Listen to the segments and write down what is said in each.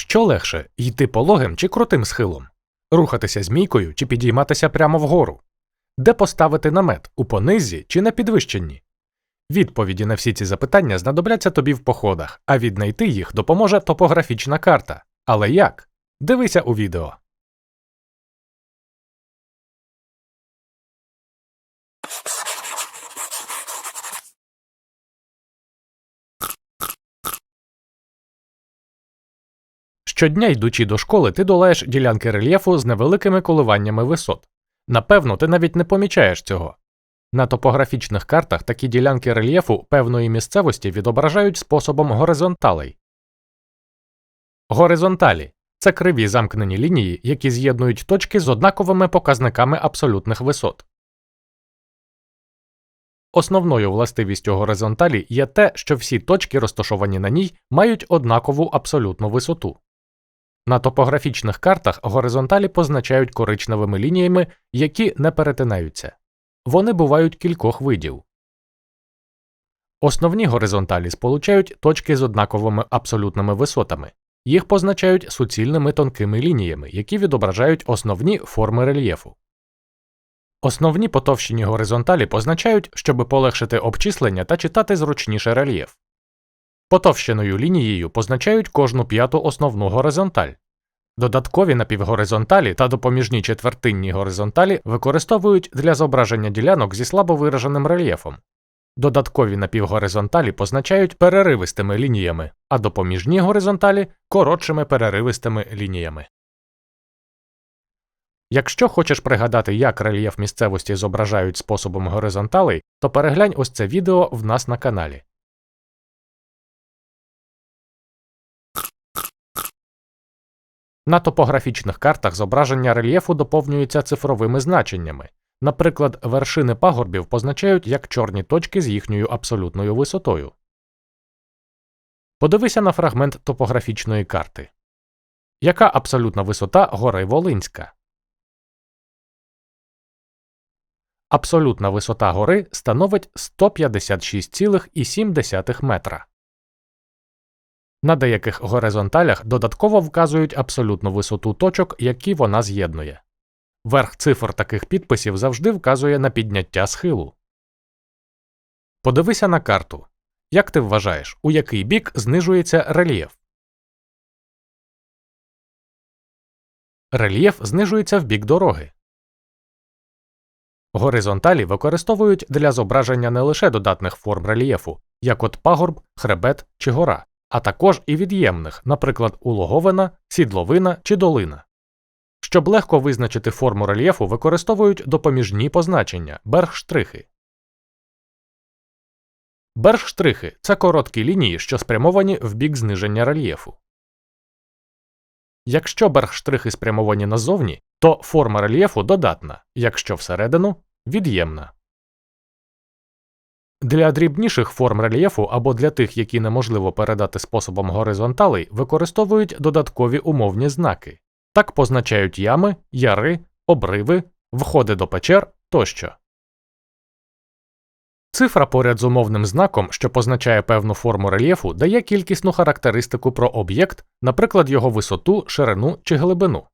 Що легше йти пологим чи крутим схилом? Рухатися змійкою чи підійматися прямо вгору? Де поставити намет у понизі чи на підвищенні? Відповіді на всі ці запитання знадобляться тобі в походах, а віднайти їх допоможе топографічна карта. Але як? Дивися у відео. Щодня йдучи до школи, ти долаєш ділянки рельєфу з невеликими коливаннями висот. Напевно, ти навіть не помічаєш цього. На топографічних картах такі ділянки рельєфу певної місцевості відображають способом горизонталей. Горизонталі це криві замкнені лінії, які з'єднують точки з однаковими показниками абсолютних висот. Основною властивістю горизонталі є те, що всі точки, розташовані на ній, мають однакову абсолютну висоту. На топографічних картах горизонталі позначають коричневими лініями, які не перетинаються. Вони бувають кількох видів. Основні горизонталі сполучають точки з однаковими абсолютними висотами. Їх позначають суцільними тонкими лініями, які відображають основні форми рельєфу. Основні потовщені горизонталі позначають, щоб полегшити обчислення та читати зручніше рельєф. Потовщеною лінією позначають кожну п'яту основну горизонталь. Додаткові напівгоризонталі та допоміжні четвертинні горизонталі використовують для зображення ділянок зі слабо вираженим рельєфом. Додаткові напівгоризонталі позначають переривистими лініями, а допоміжні горизонталі коротшими переривистими лініями. Якщо хочеш пригадати, як рельєф місцевості зображають способом горизонталей, то переглянь ось це відео в нас на каналі. На топографічних картах зображення рельєфу доповнюються цифровими значеннями. Наприклад, вершини пагорбів позначають як чорні точки з їхньою абсолютною висотою. Подивися на фрагмент топографічної карти. Яка абсолютна висота гори Волинська? Абсолютна висота гори становить 156,7 метра. На деяких горизонталях додатково вказують абсолютну висоту точок, які вона з'єднує. Верх цифр таких підписів завжди вказує на підняття схилу. Подивися на карту. Як ти вважаєш, у який бік знижується рельєф? Рельєф знижується в бік дороги. Горизонталі використовують для зображення не лише додатних форм рельєфу, як от пагорб, хребет чи гора, а також і від'ємних, наприклад, улоговина, сідловина чи долина. Щоб легко визначити форму рельєфу, використовують допоміжні позначення бергштрихи. Бергштрихи це короткі лінії, що спрямовані в бік зниження рельєфу. Якщо бергштрихи спрямовані назовні, то форма рельєфу додатна, якщо всередину від'ємна. Для дрібніших форм рельєфу або для тих, які неможливо передати способом горизонталей, використовують додаткові умовні знаки. Так позначають ями, яри, обриви, входи до печер тощо. Цифра поряд з умовним знаком, що позначає певну форму рельєфу, дає кількісну характеристику про об'єкт, наприклад, його висоту, ширину чи глибину.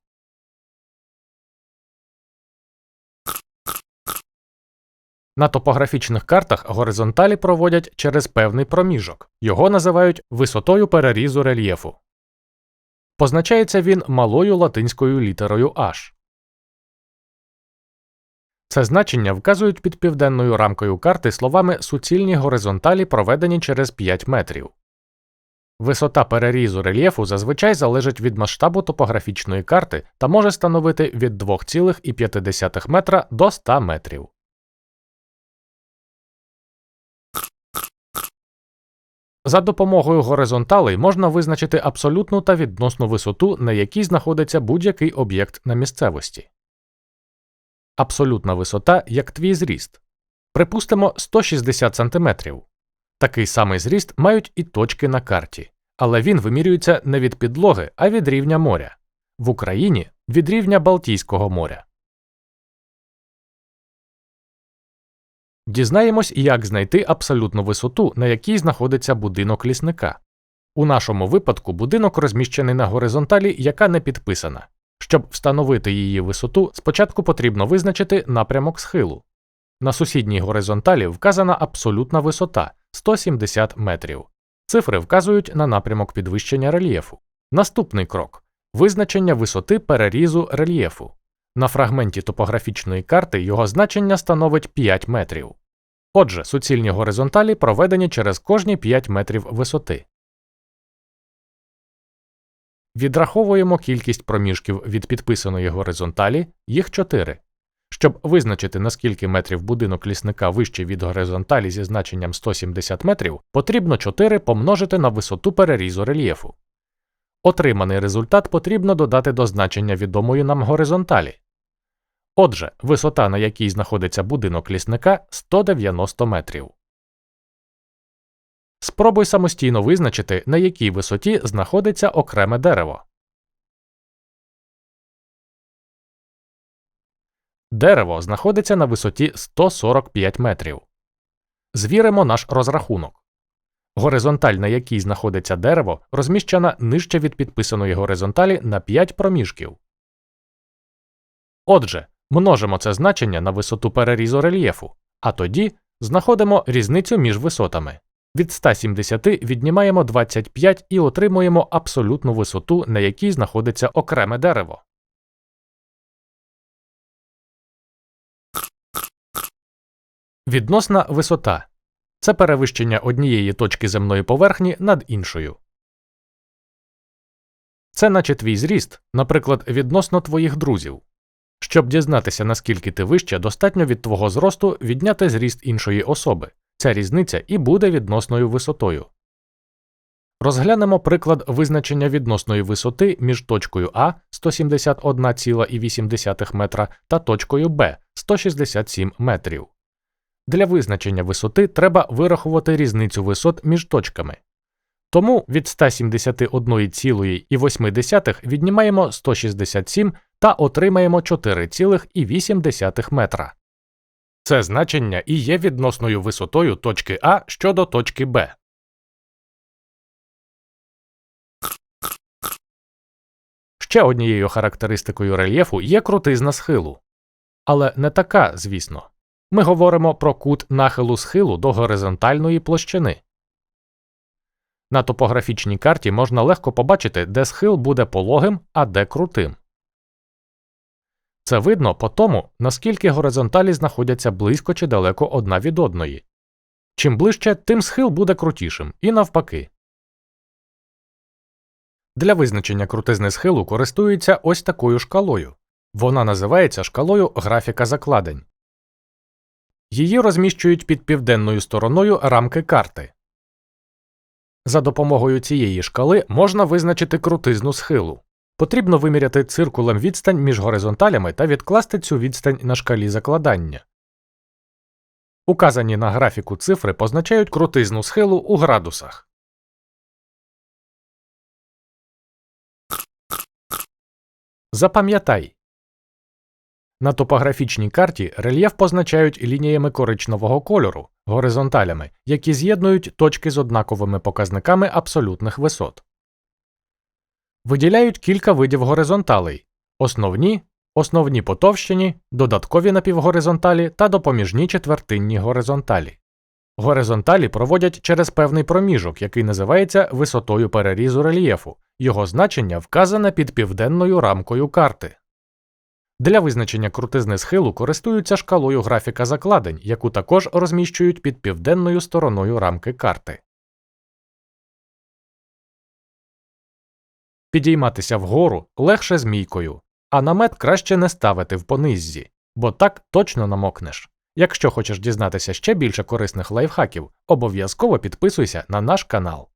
На топографічних картах горизонталі проводять через певний проміжок. Його називають висотою перерізу рельєфу. Позначається він малою латинською літерою H. Це значення вказують під південною рамкою карти словами суцільні горизонталі, проведені через 5 метрів. Висота перерізу рельєфу зазвичай залежить від масштабу топографічної карти та може становити від 2,5 метра до 100 метрів. За допомогою горизонталей можна визначити абсолютну та відносну висоту, на якій знаходиться будь-який об'єкт на місцевості. Абсолютна висота як твій зріст. Припустимо 160 см. Такий самий зріст мають і точки на карті, але він вимірюється не від підлоги, а від рівня моря. В Україні від рівня Балтійського моря. Дізнаємось, як знайти абсолютну висоту, на якій знаходиться будинок лісника. У нашому випадку будинок розміщений на горизонталі, яка не підписана. Щоб встановити її висоту, спочатку потрібно визначити напрямок схилу. На сусідній горизонталі вказана абсолютна висота 170 метрів. Цифри вказують на напрямок підвищення рельєфу. Наступний крок визначення висоти перерізу рельєфу. На фрагменті топографічної карти його значення становить 5 метрів. Отже, суцільні горизонталі проведені через кожні 5 метрів висоти. Відраховуємо кількість проміжків від підписаної горизонталі, їх 4. Щоб визначити, наскільки метрів будинок лісника вищий від горизонталі зі значенням 170 метрів, потрібно 4 помножити на висоту перерізу рельєфу. Отриманий результат потрібно додати до значення відомої нам горизонталі. Отже, висота, на якій знаходиться будинок лісника 190 метрів. Спробуй самостійно визначити, на якій висоті знаходиться окреме дерево. Дерево знаходиться на висоті 145 метрів. Звіримо наш розрахунок. Горизонталь, на якій знаходиться дерево, розміщена нижче від підписаної горизонталі на 5 проміжків. Отже, множимо це значення на висоту перерізу рельєфу, а тоді знаходимо різницю між висотами. Від 170 віднімаємо 25 і отримуємо абсолютну висоту, на якій знаходиться окреме дерево. Відносна висота це перевищення однієї точки земної поверхні над іншою. Це наче твій зріст, наприклад, відносно твоїх друзів. Щоб дізнатися, наскільки ти вище, достатньо від твого зросту відняти зріст іншої особи. Ця різниця і буде відносною висотою. Розглянемо приклад визначення відносної висоти між точкою А 171,8 метра та точкою Б 167 метрів. Для визначення висоти треба вирахувати різницю висот між точками. Тому від 171,8 віднімаємо 167 та отримаємо 4,8 метра. Це значення і є відносною висотою точки А щодо точки Б. Ще однією характеристикою рельєфу є крутизна схилу. Але не така, звісно. Ми говоримо про кут нахилу схилу до горизонтальної площини. На топографічній карті можна легко побачити, де схил буде пологим, а де крутим. Це видно по тому, наскільки горизонталі знаходяться близько чи далеко одна від одної. Чим ближче, тим схил буде крутішим, і навпаки. Для визначення крутизни схилу користуються ось такою шкалою. Вона називається шкалою графіка закладень. Її розміщують під південною стороною рамки карти. За допомогою цієї шкали можна визначити крутизну схилу. Потрібно виміряти циркулем відстань між горизонталями та відкласти цю відстань на шкалі закладання. Указані на графіку цифри позначають крутизну схилу у градусах. Запам'ятай на топографічній карті рельєф позначають лініями коричневого кольору горизонталями, які з'єднують точки з однаковими показниками абсолютних висот. Виділяють кілька видів горизонталей основні, основні потовщені, додаткові напівгоризонталі та допоміжні четвертинні горизонталі. Горизонталі проводять через певний проміжок, який називається висотою перерізу рельєфу, його значення вказане під південною рамкою карти. Для визначення крутизни схилу користуються шкалою графіка закладень, яку також розміщують під південною стороною рамки карти. Підійматися вгору легше змійкою, а намет краще не ставити в пониззі, бо так точно намокнеш. Якщо хочеш дізнатися ще більше корисних лайфхаків, обов'язково підписуйся на наш канал.